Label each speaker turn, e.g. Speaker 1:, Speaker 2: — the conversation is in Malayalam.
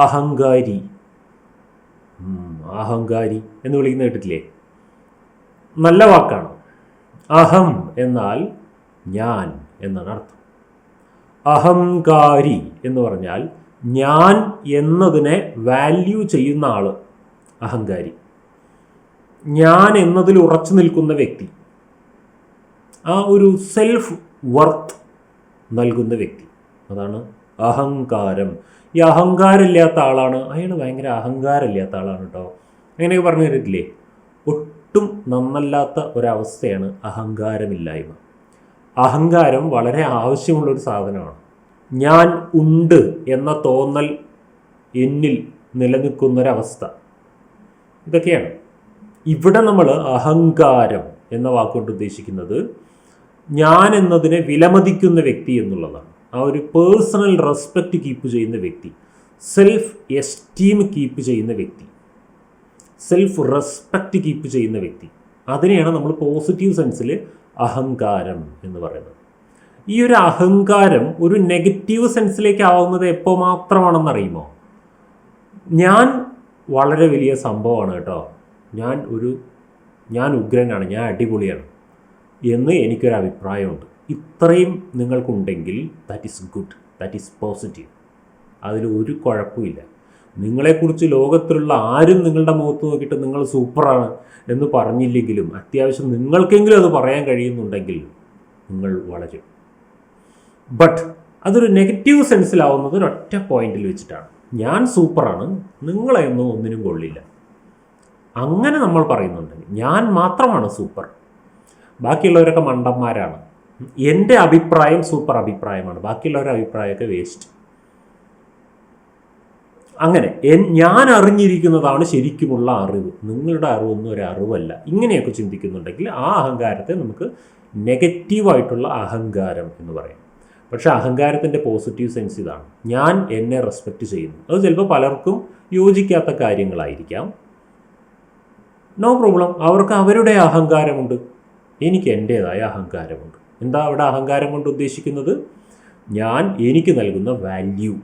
Speaker 1: അഹങ്കാരി. അഹങ്കാരി എന്ന് വിളിക്കുന്ന കേട്ടിട്ടില്ലേ? നല്ല വാക്കാണ്. അഹം എന്നാൽ ഞാൻ എന്നാണ് അർത്ഥം. അഹങ്കാരി എന്ന് പറഞ്ഞാൽ ഞാൻ എന്നതിനെ വാല്യൂ ചെയ്യുന്ന ആൾ അഹങ്കാരി. ഞാൻ എന്നതിൽ ഉറച്ചു നിൽക്കുന്ന വ്യക്തി ആ ഒരു സെൽഫ് വർത്ത് നൽകുന്ന വ്യക്തി അതാണ് അഹങ്കാരം. ഈ അഹങ്കാരമില്ലാത്ത ആളാണ്. അയാൾ ഭയങ്കര അഹങ്കാരമില്ലാത്ത ആളാണ് കേട്ടോ. അങ്ങനെയൊക്കെ പറഞ്ഞു തരില്ലേ ഒട്ടും നന്നല്ലാത്ത ഒരവസ്ഥയാണ് അഹങ്കാരമില്ലായ്മ. അഹങ്കാരം വളരെ ആവശ്യമുള്ളൊരു സാധനമാണ്. ഞാൻ ഉണ്ട് എന്ന തോന്നൽ എന്നിൽ നിലനിൽക്കുന്നൊരവസ്ഥ. ഇതൊക്കെയാണ്. ഇവിടെ നമ്മൾ അഹങ്കാരം എന്ന വാക്കുകൊണ്ട് ഉദ്ദേശിക്കുന്നത് ഞാൻ എന്നതിനെ വിലമതിക്കുന്ന വ്യക്തി എന്നുള്ളതാണ്. ആ ഒരു പേഴ്സണൽ റെസ്പെക്റ്റ് കീപ്പ് ചെയ്യുന്ന വ്യക്തി. സെൽഫ് എസ്റ്റീം കീപ്പ് ചെയ്യുന്ന വ്യക്തി. സെൽഫ് റെസ്പെക്റ്റ് കീപ്പ് ചെയ്യുന്ന വ്യക്തി. അതിനെയാണ് നമ്മൾ പോസിറ്റീവ് സെൻസിൽ അഹങ്കാരം എന്ന് പറയുന്നത്. ഈ ഒരു അഹങ്കാരം ഒരു നെഗറ്റീവ് സെൻസിലേക്ക് ആവുന്നത് എപ്പോൾ മാത്രമാണെന്ന് അറിയുമോ? ഞാൻ വളരെ വലിയ സംഭവമാണ് കേട്ടോ. ഞാൻ ഒരു ഞാൻ ഉഗ്രനാണ് ഞാൻ അടിപൊളിയാണ് എന്ന് എനിക്കൊരു അഭിപ്രായമുണ്ട് ഇത്രയും നിങ്ങൾക്കുണ്ടെങ്കിൽ that is good that is positive അതിൽ ഒരു കുഴപ്പമില്ല. നിങ്ങളെക്കുറിച്ച് ലോകത്തിലുള്ള ആരും നിങ്ങളുടെ മുഖത്ത് നോക്കിയിട്ട് നിങ്ങൾ സൂപ്പറാണ് എന്ന് പറഞ്ഞില്ലെങ്കിലും അത്യാവശ്യം നിങ്ങൾക്കെങ്കിലും അത് പറയാൻ കഴിയുന്നുണ്ടെങ്കിൽ നിങ്ങൾ വളരും. ബട്ട് അതൊരു നെഗറ്റീവ് സെൻസിലാവുന്നത് ഒരൊറ്റ പോയിന്റിൽ വെച്ചിട്ടാണ്. ഞാൻ സൂപ്പറാണ് നിങ്ങളെയൊന്നും ഒന്നിനും കൊള്ളില്ല. അങ്ങനെ നമ്മൾ പറയുന്നുണ്ടെങ്കിൽ ഞാൻ മാത്രമാണ് സൂപ്പർ. ബാക്കിയുള്ളവരൊക്കെ മണ്ടന്മാരാണ്. എന്റെ അഭിപ്രായം സൂപ്പർ അഭിപ്രായമാണ്. ബാക്കിയുള്ളവരുടെ അഭിപ്രായമൊക്കെ വേസ്റ്റ് അങ്ങനെ ഞാൻ അറിഞ്ഞിരിക്കുന്നതാണ് ശരിക്കുമുള്ള അറിവ്. നിങ്ങളുടെ അറിവൊന്നും ഒരു അറിവല്ല. ഇങ്ങനെയൊക്കെ ചിന്തിക്കുന്നുണ്ടെങ്കിൽ ആ അഹങ്കാരത്തെ നമുക്ക് നെഗറ്റീവായിട്ടുള്ള അഹങ്കാരം എന്ന് പറയും. പക്ഷേ അഹങ്കാരത്തിന്റെ പോസിറ്റീവ് സെൻസ് ഇതാണ്. ഞാൻ എന്നെ റെസ്പെക്റ്റ് ചെയ്യുന്നു. അത് ചിലപ്പോൾ പലർക്കും യോജിക്കാത്ത കാര്യങ്ങളായിരിക്കാം. നോ പ്രോബ്ലം അവർക്ക് അവരുടെ അഹങ്കാരമുണ്ട്. എനിക്ക് എന്റേതായ അഹങ്കാരമുണ്ട്. എന്താ അവിടെ അഹങ്കാരം കൊണ്ട് ഉദ്ദേശിക്കുന്നത്? ഞാൻ എനിക്ക് നൽകുന്ന വാല്യൂ